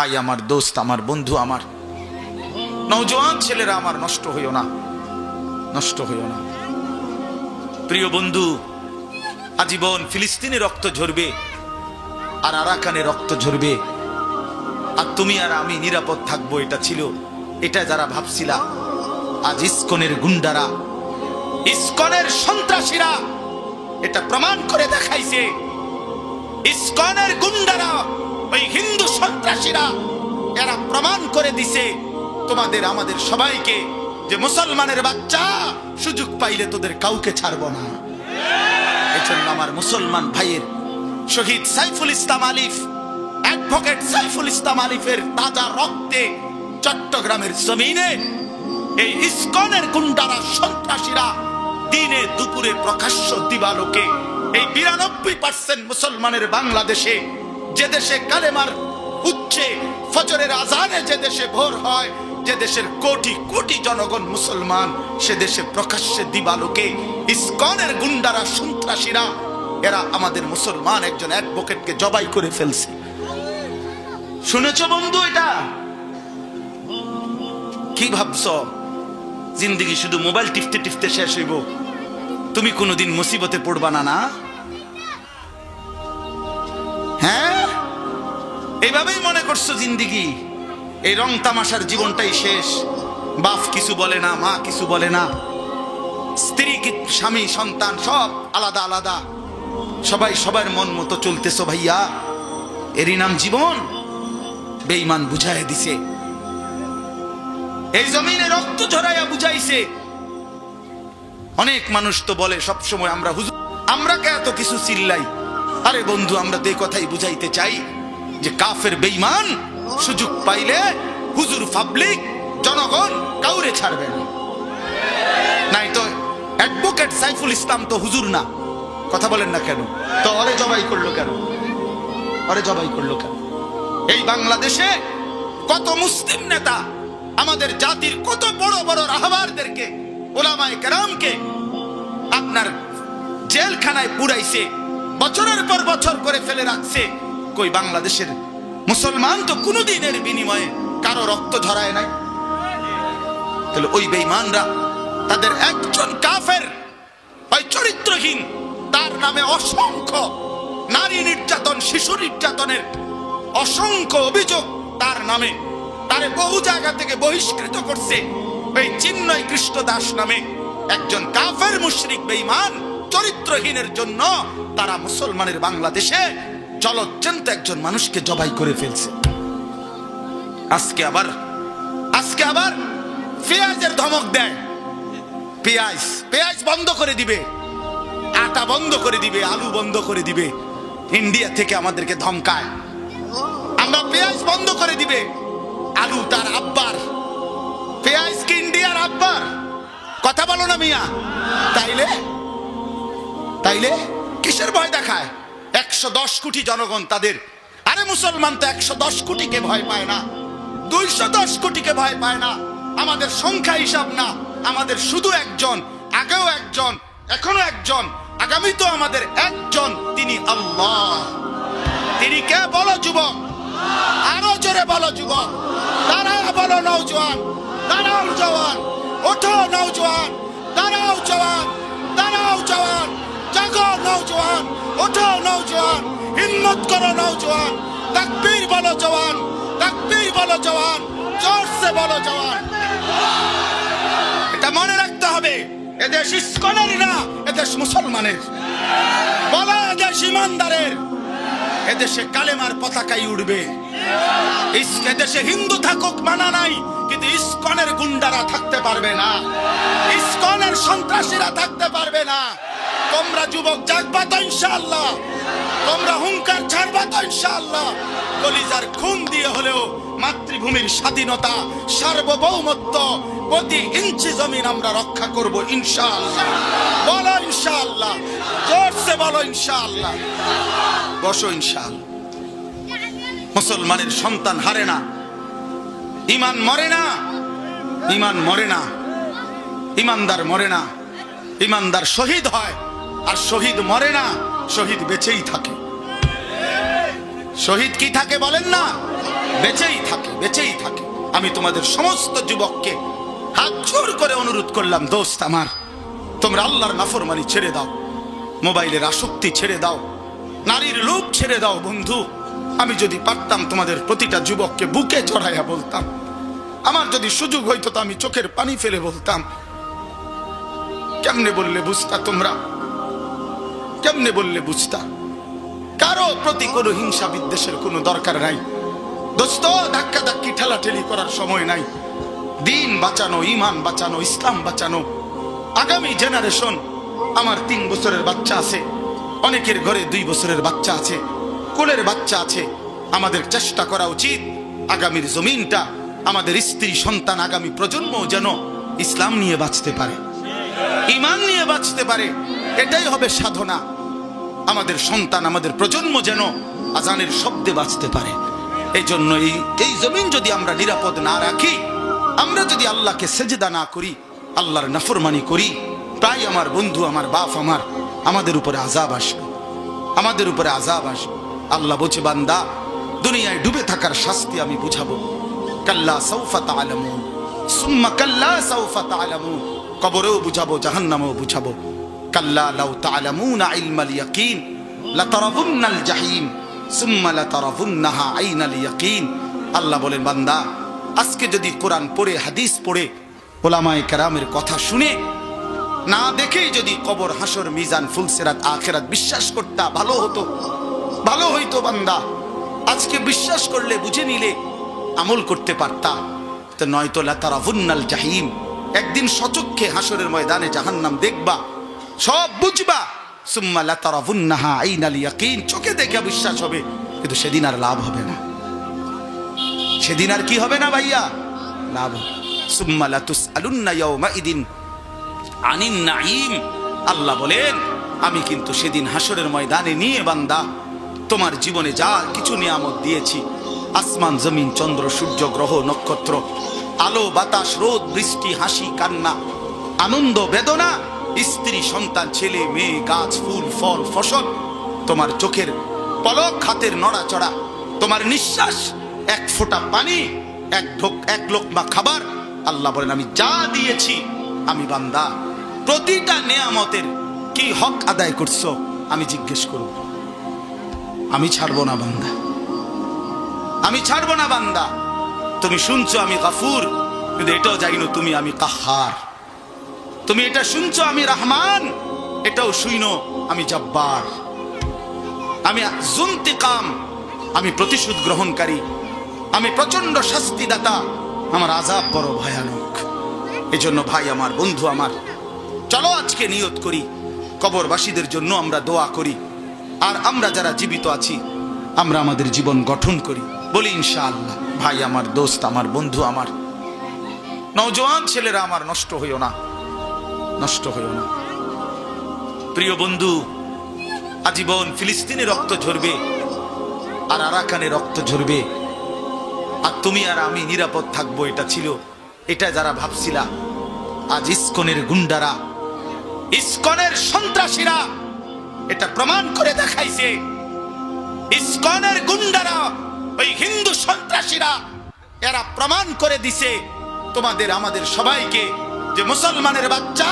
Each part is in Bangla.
ভাই আমার দোস্ত, আমার বন্ধু আমার। নওজোয়ান ছেলেরা আমার নষ্ট হইও না। নষ্ট হইও না। প্রিয় বন্ধু, আজীবন ফিলিস্তিনে রক্ত ঝরবে আর আরাকানে রক্ত ঝরবে। আর তুমি আর আমি নিরাপদ থাকব, এটা ছিল, এটা যারা ভাবছিলা, আজ ইস্কনের গুন্ডারা। ইস্কনের সন্ত্রাসীরা এটা প্রমাণ করে দেখাইছে। ইস্কনের গুন্ডারা ওই হিন্দু সন্ত্রাসীরা, এরা প্রমাণ করে দিছে, তোমাদের, আমাদের সবাইকে যে মুসলমানের বাচ্চা সুযোগ পাইলে তোদের কাউকে ছাড়বো না। এজন্য আমার মুসলমান ভাইয়ের শহীদ সাইফুল ইসলাম আলিফ, অ্যাডভোকেট সাইফুল ইসলাম আলিফের তাজা রক্তে চট্টগ্রামের জমিনে এই ইস্কনের গুন্ডারা সন্ত্রাসীরা দিনে দুপুরে প্রকাশ্য দিবালোকে এই বিরানব্বই পার্সেন্ট মুসলমানের বাংলাদেশে যে দেশে কালেমার উচ্চে ফজরের আজানে যে দেশে ভোর হয়, যে দেশের কোটি কোটি জনগণ মুসলমান, সে দেশে প্রকাশ্যে দিবালোকে ইস্কনের গুন্ডারা, সন্ত্রাসীরা, এরা আমাদের মুসলমান একজন অ্যাডভোকেটকে জবাই করে ফেলছে। শুনেছ বন্ধু এটা? কি ভাবছ? জিন্দিগি শুধু মোবাইল টিপতে টিপতে শেষ হইব। তুমি কোনোদিন মুসিবতে পড়বা না না? হ্যাঁ? এইভাবেই মনে করছ জিন্দিগি? এই রং তামাশার জীবনটাই শেষ। বাপ কিছু বলে না, মা কিছু বলে না। স্ত্রী স্বামী, সন্তান, সব আলাদা আলাদা। সবাই সবার মন মতো চলতেছো ভাইয়া। এরই নাম জীবন। বেঈমান বুঝায় দিছে। এই জমিনে রক্ত ঝরাইয়া বুঝাইছে। অনেক মানুষ তো বলে সব সময় আমরা হুজুর, আমরা কে এত কিছু চিল্লাই? আরে বন্ধু, আমরা তো কথাই বুঝাইতে চাই। যে কাফের বেঈমান সুযোগ পাইলে হুজুর পাবলিক, জনগণ কাউরে ছাড়বে নাই তো অ্যাডভোকেট সাইফুল ইসলাম তো হুজুর না। কথা বলেন না কেন? তো অরে জবাই করল কেন? অরে জবাই করল কেন? এই বাংলাদেশে কত মুসলিম নেতা, আমাদের জাতির কত বড় বড় রাহবারদেরকে, ওলামায়ে কেরামকে আপনার জেলখানায় পুরাইছে, বছরের পর বছর করে ফেলে রাখছে কই বাংলাদেশের? মুসলমান তো কোনো দিনের বিনিময়ে কারও রক্ত ঝরায় নাই। তাহলে ওই বেঈমানরা তাদের একজন কাফের, ওই চরিত্রহীন, তার নামে অসংখ্য নারী নির্যাতন, শিশু নির্যাতনের অসংখ্য অভিযোগ তার নামে, তারে বহু জায়গা থেকে বহিষ্কৃত করছে ওই চিন্ময় কৃষ্ণ দাস নামে একজন কাফের মুশরিক বেঈমান, চরিত্রহীনের জন্য তারা মুসলমানের বাংলাদেশে চলচ্চন্ত একজন মানুষকে জবাই করে ফেলছে। আজকে আবার আজকে আবার পেঁয়াজের ধমক দেয়। পেঁয়াজ পেঁয়াজ বন্ধ করে দিবে, আটা বন্ধ করে দিবে, আলু বন্ধ করে দিবে, ইন্ডিয়া থেকে আমাদেরকে ধমকায়। আমরা পেঁয়াজ বন্ধ করে দিবে, আলু তার আব্বার। পেঁয়াজ কি ইন্ডিয়ার আব্বার? কথা বলো না মিয়া। তাইলে তাইলে কিসের ভয় দেখায়? একশো দশ কোটি জনগণ তাদের। আরে মুসলমান তো একশো দশ কোটিকে ভয় পায় না। দুইশো দশ কোটিকে ভয় পায় না। আমাদের সংখ্যা হিসাব না। আমাদের শুধু একজন, আগেও একজন এখনও একজন আগামী তো আমাদের একজন, তিনি আল্লাহ। তিনি কে বলো যুবক? আরও জোরে বলো যুবক। দাঁড়াও, বলো নৌজওয়ান দাঁড়াও, জওয়ান। ওঠো নৌজওয়ান দাঁড়াও, জওয়ান। দাঁড়াও, জওয়ান। জাগো নৌজওয়ান ওঠো নৌজওয়ান হিম্মত করো নৌজওয়ান তাকবীর বলো জওয়ান তাকবীর বলো জওয়ান জোরসে বলো জওয়ান এটা মনে রাখতে হবে এদেশ ইস্কনের না এদেশ মুসলমানের। বলো এদেশ ইমানদারের এদেশে কালেমার পতাকাই ইস- এদেশে হিন্দু থাকুক মানা নাই, কিন্তু ইস্কনের গুন্ডারা থাকতে পারবে না। ইস্কনের সন্ত্রাসীরা থাকতে পারবে না। তোমরা যুবক জাগবা তো ইনশাআল্লাহ। তোমরা হুঙ্কার ছাড়বা তো ইনশাআল্লাহ। কলিজার খুন দিয়ে হলেও মাতৃভূমির স্বাধীনতা, সার্বভৌমত্ব প্রতি ইঞ্চি জমিন আমরা রক্ষা করব ইনশাআল্লাহ। বলো ইনশাআল্লাহ। জোরসে বলো ইনশাআল্লাহ। বসো ইনশাআল্লাহ। মুসলমানের সন্তান হারে না। ইমান মরে না। ইমান মরে না। ইমানদার মরে না। ইমানদার শহীদ হয়। আর শহীদ মরে না, শহীদ বেঁচেই থাকে। শহীদ কি থাকে বলেন না? বেঁচেই থাকে বেঁচেই থাকে। আমি তোমাদের সমস্ত যুবককে হাত জোর করে অনুরোধ করলাম, দোস্ত আমার, তোমরা আল্লাহর নাফরমানি ছেড়ে দাও, মোবাইলের আসক্তি ছেড়ে দাও, নারীর লোভ ছেড়ে দাও, বন্ধু। আমি যদি পারতাম তোমাদের প্রতিটা যুবককে বুকে চড়াইয়া বলতাম, আমার যদি সুযোগ হইতো তো আমি চোখের পানি ফেলে বলতাম। কেমনে বললে বুঝতা তোমরা? কেমনে বললে বুঝতা? কারও প্রতি কোনো হিংসা বিদ্বেষের কোনো দরকার নাই। দোস্ত ধাক্কা ধাক্কি ঠেলাঠেলি করার সময় নাই। দিন বাঁচানো ইমান বাঁচানো, ইসলাম বাঁচানো। আগামী জেনারেশন আমার তিন বছরের বাচ্চা আছে। অনেকের ঘরে দুই বছরের বাচ্চা আছে। কোলের বাচ্চা আছে। আমাদের চেষ্টা করা উচিত আগামীর জমিনটা, আমাদের স্ত্রী, সন্তান, আগামী প্রজন্ম যেন ইসলাম নিয়ে বাঁচতে পারে। ইমান নিয়ে বাঁচতে পারে। এটাই হবে সাধনা। আমাদের সন্তান, আমাদের প্রজন্ম যেন আজানের শব্দে বাঁচতে পারে। এই জন্য এই এই জমিন যদি আমরা নিরাপদ না রাখি, আমরা যদি আল্লাহকে সেজদা না করি, আল্লাহর নাফরমানি করি প্রায় আমার বন্ধু, আমার বাপ, আমার, আমাদের উপরে আজাব আসবে। আমাদের উপরে আজাব আসবে। আল্লাহ বলছে, বান্দা, দুনিয়ায় ডুবে থাকার শাস্তি আমি বুঝাবো। কাল্লা সৌফা তালামুন সুম্মা কাল্লা সৌফা তালামুন কবরেও বুঝাবো, জাহান্নামেও বুঝাবো। কাল্লা লাউ তালামুন ইলমাল ইয়াকিন লাতারাবুন্নাল জাহিম, সুম্মা লাতারাবুন্নাহা আইনাল ইয়াকিন। আল্লাহ বলেন, বান্দা, আজকে যদি কোরআন পড়ে, হাদিস পড়ে, ওলামায়ে কেরামের কথা শুনে, না দেখেই যদি কবর হাসর মিজান, ফুলসেরাত, আখেরাত বিশ্বাস করতা, ভালো হতো। ভালো হইতো, বান্দা। আজকে বিশ্বাস করলে, বুঝে নিলে, আমল করতে পারতা। তো নয়তো লাতারাভুন্নাল জাহিম, একদিন সচক্ষে হাসরের ময়দানে জাহান্নাম দেখবা সব বুঝবা। সুম্মা লাতারাভুন্নাহা আইনাল ইয়াকিন। চোখে দেখে বিশ্বাস হবে, কিন্তু সেদিন আর লাভ হবে না। সেদিন আর কি হবে না ভাইয়া? লাভ। সুম্মা লাতুসআলুন্না ইয়াউমা ইদিন। আনিন নাইম আল্লাহ বলেন, আমি কিন্তু সেদিন হাসরের ময়দানে নিয়ে বান্দা, তোমার জীবনে যা কিছু নিয়ামত দিয়েছি, আসমান, জমিন, চন্দ্র, সূর্য, গ্রহ, নক্ষত্র, আলো, বাতাস, রোদ, বৃষ্টি, হাসি, কান্না, আনন্দ, বেদনা স্ত্রী, সন্তান, ছেলে, মেয়ে, গাছ, ফুল, ফল, ফসল, তোমার চোখের পলক, হাতের নড়াচড়া, তোমার নিঃশ্বাস, এক ফোঁটা পানি, এক ঢোক, এক লোকমা খাবার। আল্লাহ বলেন, আমি যা দিয়েছি, আমি বান্দা। প্রতিটা নেয়ামতের কি হক আদায় করছ, আমি জিজ্ঞেস করব। আমি ছাড়বো না বান্দা। আমি ছাড়বো না বান্দা। তুমি শুনছো আমি গাফুর। কিন্তু এটাও জানিনো তুমি, আমি কাহার। তুমি এটা শুনছো, আমি রাহমান? এটাও শুইনো, আমি জব্বার। আমি জুন্তিকাম, আমি প্রতিশোধ গ্রহণকারী। আমি প্রচণ্ড শাস্তিদাতা, আমার আজাব বড় ভয়ানক। এজন্য ভাই আমার, বন্ধু আমার, চলো আজকে নিয়ত করি, কবরবাসীদের জন্য আমরা দোয়া করি। আর আমরা যারা জীবিত আছি, আমরা আমাদের জীবন গঠন করি। বলি ইনশাআল্লাহ, ভাই আমার, দোস্ত আমার, বন্ধু আমার। নওজোয়ান ছেলেরা আমার নষ্ট হইও না। নষ্ট হইও না। প্রিয় বন্ধু, আজীবন ফিলিস্তিনে রক্ত ঝরবে আর আরাকানে রক্ত ঝরবে। আর তুমি আর আমি নিরাপদ থাকব, এটা ছিল, এটা যারা ভাবছিলা, আজ ইস্কনের গুন্ডারা। ইস্কনের সন্ত্রাসীরা এটা প্রমাণ করে দেখাইছে। ইস্কনের গুন্ডারা, ওই হিন্দু সন্ত্রাসীরা, এরা প্রমাণ করে দিছে তোমাদের, আমাদের সবাইকে যে মুসলমানের বাচ্চা,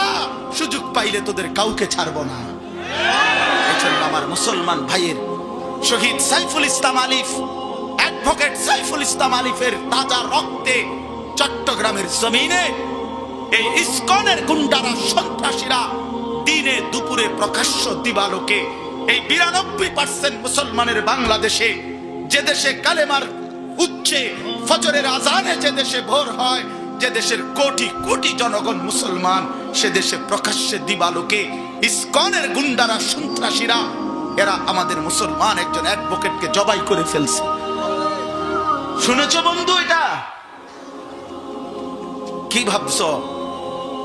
সুযোগ পাইলে তোদের কাউকে ছাড়বো না। এজন্য আমার মুসলমান ভাইয়ের শহীদ সাইফুল ইসলাম আলিফ অ্যাডভোকেট সাইফুল ইসলাম আলিফের তাজা রক্তে চট্টগ্রামের জমিনে এই ইস্কনের গুন্ডারা, সন্ত্রাসীরা দিনে দুপুরে প্রকাশ্য দিবালোকে এই বিরানব্বই পার্সেন্ট মুসলমানের বাংলাদেশে যে দেশে কালেমার উচ্চে ফজরের আজানে যে দেশে ভোর হয় যে দেশের কোটি কোটি জনগণ মুসলমান, সে দেশে প্রকাশ্যে দিবালোকে ইস্কনের গুন্ডারা, সন্ত্রাসীরা, এরা আমাদের মুসলমান একজন অ্যাডভোকেটকে জবাই করে ফেলছে। শুনেছ বন্ধু এটা? কি ভাবছ?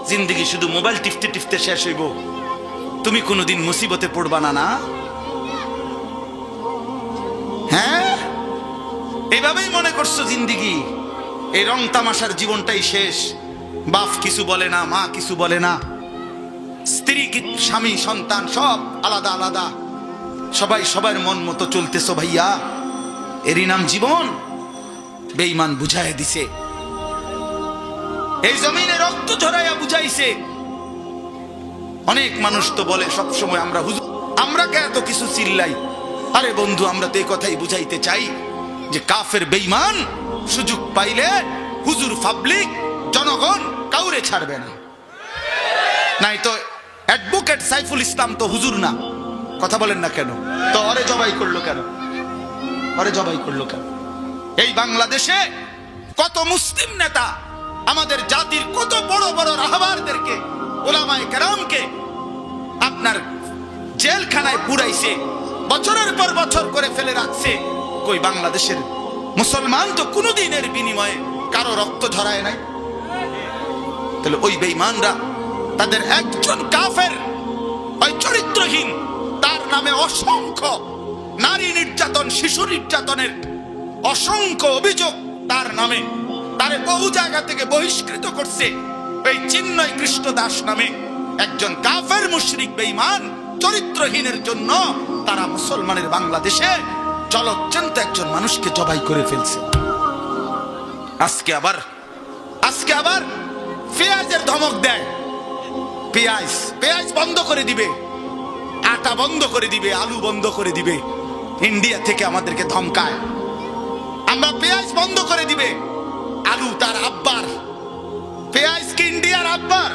জিন্দগি শুধু মোবাইল টিপতে টিপতে শেষ হইব। তুমি কোনোদিন মুসিবতে পড়বা না না? হ্যাঁ? এইভাবেই মনে করছ জিন্দিগি? এই রং তামাশার জীবনটাই শেষ। বাপ কিছু বলে না, মা কিছু বলে না। স্ত্রী, স্বামী, সন্তান, সব আলাদা আলাদা। সবাই সবার মন মতো চলতেছো ভাইয়া। এরই নাম জীবন। বেঈমান বুঝাইয়া দিছে। এই জমিনে রক্ত ঝরাইয়া বুঝাইছে। অনেক মানুষ তো বলে, সব সময় আমরা হুজুর, আমরা কে এত কিছু চিল্লাই? আরে বন্ধু, আমরা তো এই কথাই বুঝাইতে চাই যে কাফের বেঈমান সুযোগ পাইলে হুজুর পাবলিক জনগণ কাউরে ছাড়বে না। নাই তো অ্যাডভোকেট সাইফুল ইসলাম তো হুজুর না। কথা বলেন না কেন? তো অরে জবাই করল কেন? অরে জবাই করল কেন? এই বাংলাদেশে কত মুসলিম নেতা, আমাদের জাতির কত বড় বড় রাহবারদেরকে, ওলামায়ে কেরামকে আপনার জেলখানায় পুরাইছে, বছরের পর বছর করে ফেলে রাখছে, কই বাংলাদেশের মুসলমান তো কোনো দিনের বিনিময়ে কারও রক্ত ঝরায় নাই। তাহলে ওই বেঈমানরা তাদের একজন কাফের, ওই চরিত্রহীন, তার নামে অসংখ্য নারী নির্যাতন, শিশু নির্যাতনের অসংখ্য অভিযোগ তার নামে, তারে বহু জায়গা থেকে বহিষ্কৃত করছে। এই চিন্ময় কৃষ্ণ দাস নামে একজন কাফের মুশরিক বেঈমান, চরিত্রহীনের জন্য তারা মুসলমানের বাংলাদেশে চলচ্চন্ত একজন মানুষকে জবাই করে ফেলছে। আজকে আবার আজকে আবার পেঁয়াজের ধমক দেয়। পেঁয়াজ পেঁয়াজ বন্ধ করে দিবে, আটা বন্ধ করে দিবে, আলু বন্ধ করে দিবে, ইন্ডিয়া থেকে আমাদেরকে ধমকায়। আমরা পেঁয়াজ বন্ধ করে দিবে, আলু তার আব্বার। পেঁয়াজ কি ইন্ডিয়ার আব্বার?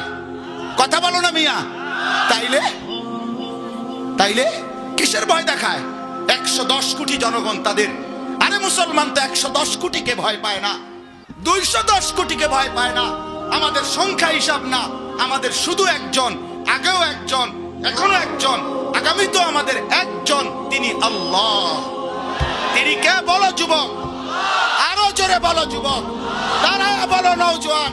কথা বলো না মিয়া। তাইলে? তাইলে কিসের ভয় দেখায়? একশো দশ কোটি জনগণ তাদের। আরে মুসলমান তো একশো দশ কোটিকে ভয় পায় না। দুইশো দশ কোটিকে ভয় পায় না। আমাদের সংখ্যা হিসাব না। আমাদের শুধু একজন, আগেও একজন, এখনও একজন, আগামী তো আমাদের একজন, তিনি আল্লাহ। তিনি কে? বলো যুবক। আরও জোরে বলো যুবক। দাঁড়াও, বলো নৌজওয়ান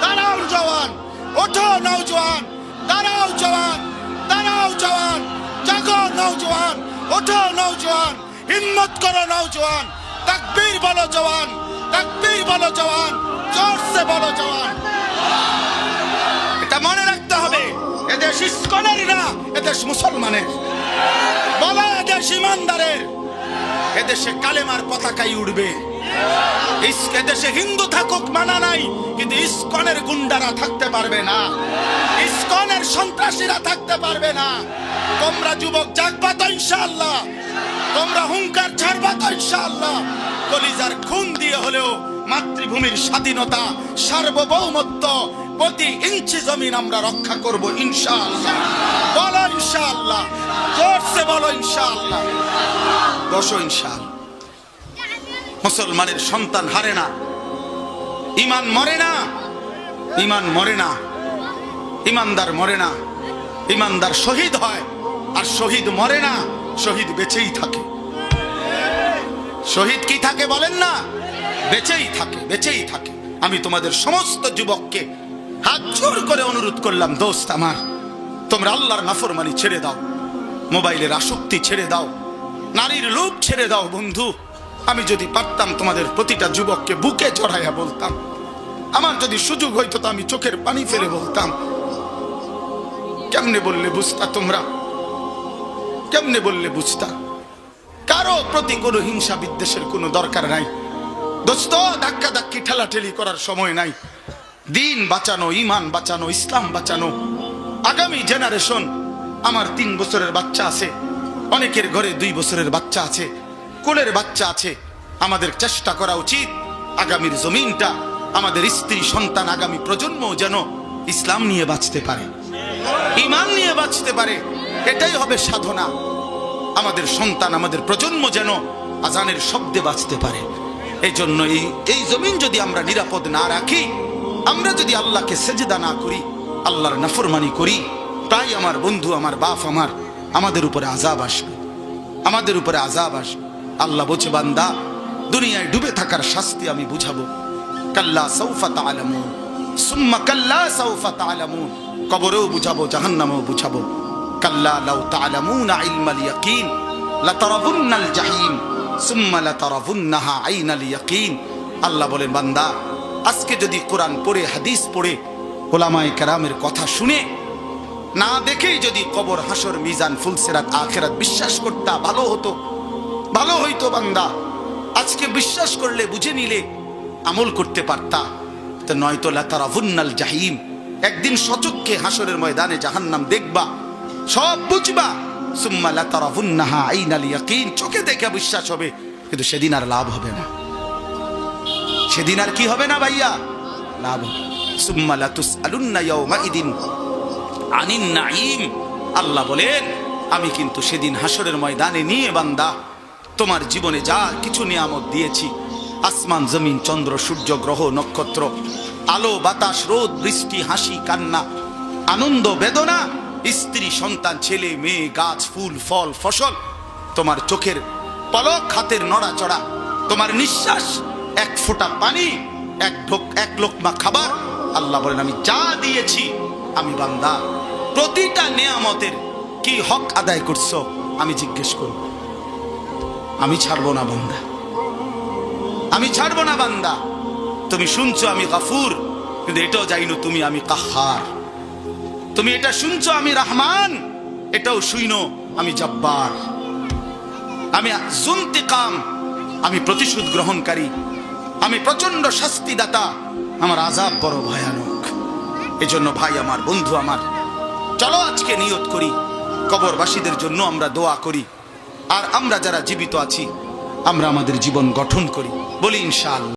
দাঁড়াও, জওয়ান। ওঠো নৌজওয়ান দাঁড়াও, জওয়ান। দাঁড়াও, জওয়ান। জাগো নৌজওয়ান ওঠো নৌজওয়ান হিম্মত করো নৌজওয়ান তাকবীর বলো জওয়ান, তাকবীর বলো জওয়ান, জোরসে বলো জওয়ান। এটা মনে রাখতে হবে, এদেশ ইস্কনের না, এদেশ মুসলমানের। বলো এদেশ ইমানদারের, এদেশে কালেমার পতাকাই উঠবে এদেশে হিন্দু থাকুক মানা নাই, কিন্তু ইস্কনের গুন্ডারা থাকতে পারবে না। ইস্কনের সন্ত্রাসীরা থাকতে পারবে না। তোমরা যুবক জাগবা তো ইনশাআল্লাহ। তোমরা হুঙ্কার ছাড়বা তো ইনশাআল্লাহ। কলিজার খুন দিয়ে হলেও মাতৃভূমির স্বাধীনতা, সার্বভৌমত্ব প্রতি ইঞ্চি জমিন আমরা রক্ষা করব ইনশাআল্লাহ। বলো ইনশাআল্লাহ। জোরসে বলো ইনশাআল্লাহ। বসো ইনশাআল্লাহ। মুসলমানের সন্তান হারে না। ইমান মরে না। ইমান মরে না। ইমানদার মরে না। ইমানদার শহীদ হয়। আর শহীদ মরে না, শহীদ বেঁচেই থাকে। শহীদ কি থাকে বলেন না? বেঁচেই থাকে বেঁচেই থাকে। আমি তোমাদের সমস্ত যুবককে হাত জোর করে অনুরোধ করলাম, দোস্ত আমার, তোমরা আল্লাহর নাফরমানি ছেড়ে দাও, মোবাইলের আসক্তি ছেড়ে দাও, নারীর লোভ ছেড়ে দাও বন্ধু। আমি যদি পারতাম তোমাদের প্রতিটা যুবককে বুকে চড়াইয়া বলতাম, আমার যদি সুযোগ হইতো তো আমি চোখের পানি ফেলে বলতাম। কেমনে বললে বুঝতা তোমরা? কেমনে বললে বুঝতা? কারও প্রতি কোনো হিংসা বিদ্বেষের কোনো দরকার নাই। দোস্ত ধাক্কা ধাক্কি ঠেলাঠেলি করার সময় নাই। দিন বাঁচানো ইমান বাঁচানো, ইসলাম বাঁচানো। আগামী জেনারেশন আমার তিন বছরের বাচ্চা আছে। অনেকের ঘরে দুই বছরের বাচ্চা আছে। কোলের বাচ্চা আছে। আমাদের চেষ্টা করা উচিত। আগামীর জমিনটা আমাদের স্ত্রী, সন্তান, আগামী প্রজন্ম যেন ইসলাম নিয়ে বাঁচতে পারে। ইমান নিয়ে বাঁচতে পারে। এটাই হবে সাধনা। আমাদের সন্তান, আমাদের প্রজন্ম যেন আজানের শব্দে বাঁচতে পারে। এই জন্য এই এই জমিন যদি আমরা নিরাপদ না রাখি, আমরা যদি আল্লাহকে সেজদা না করি, আল্লাহর নাফরমানি করি, তাই আমার বন্ধু, আমার বাপ, আমার, আমাদের উপরে আজাব আসবে। আমাদের উপরে আজাব আসবে। আল্লাহ বলছে, বান্দা, দুনিয়ায় ডুবে থাকার শাস্তি আমি বুঝাবো। কাল্লা সৌফা তালামুন সুম্মা কাল্লা সৌফা তালামুন কবরেও বুঝাবো, জাহান্নামেও বুঝাবো। কাল্লা লাউ তালামুন ইলমাল ইয়াকিন লাতারাবুন্নাল জাহিম, সুম্মা লাতারাবুন্নাহা আইনাল ইয়াকিন। আল্লাহ বলেন, বান্দা, আজকে যদি কোরআন পড়ে, হাদিস পড়ে, ওলামায়ে কেরামের কথা শুনে, না দেখেই যদি কবর হাসর মিজান, ফুলসেরাত, আখেরাত বিশ্বাস করতা, ভালো হতো। ভালো হইতো, বান্দা। আজকে বিশ্বাস করলে, বুঝে নিলে, আমল করতে পারতা। তো নয়তো লাতারাভুন্নাল জাহিম, একদিন সচক্ষে হাসরের ময়দানে জাহান্নাম দেখবা সব বুঝবা। সুম্মা লাতারাভুন্নাহা আইনাল ইয়াকিন। চোখে দেখে বিশ্বাস হবে, কিন্তু সেদিন আর লাভ হবে না। সেদিন আর কি হবে না ভাইয়া? লাভ হবে। সুম্মা লাতুসআলুন্না ইয়াউমাইদিন। আনিন নাঈম। আল্লাহ বলেন, আমি কিন্তু সেদিন হাসরের ময়দানে নিয়ে বান্দা, তোমার জীবনে যা কিছু নিয়ামত দিয়েছি, আসমান, জমিন, চন্দ্র, সূর্য, গ্রহ, নক্ষত্র, আলো, বাতাস, রোদ, বৃষ্টি, হাসি, কান্না, আনন্দ, বেদনা স্ত্রী, সন্তান, ছেলে, মেয়ে, গাছ, ফুল, ফল, ফসল। তোমার চোখের পলক, হাতের নড়াচড়া। তোমার নিঃশ্বাস, এক ফোঁটা পানি, এক ঢোক, এক লোকমা খাবার। আল্লাহ বলেন, আমি যা দিয়েছি, আমি বান্দা। প্রতিটা নেয়ামতের কি হক আদায় করছ, আমি জিজ্ঞেস করব। আমি ছাড়বো না, বান্দা। আমি ছাড়বো না, বান্দা। তুমি শুনছো, আমি গাফুর। কিন্তু এটাও জাইনো তুমি আমি কাহার। তুমি এটা শুনছো, আমি রহমান। এটাও শুইনো, আমি জব্বার। আমি জুন্তিকাম, আমি প্রতিশোধ গ্রহণকারী। আমি প্রচণ্ড শাস্তিদাতা, আমার আজাব বড় ভয়ানক। এজন্য ভাই আমার, বন্ধু আমার, চলো আজকে নিয়ত করি, কবরবাসীদের জন্য আমরা দোয়া করি। আর আমরা যারা জীবিত আছি, আমরা আমাদের জীবন গঠন করি। বলি ইনশাআল্লাহ।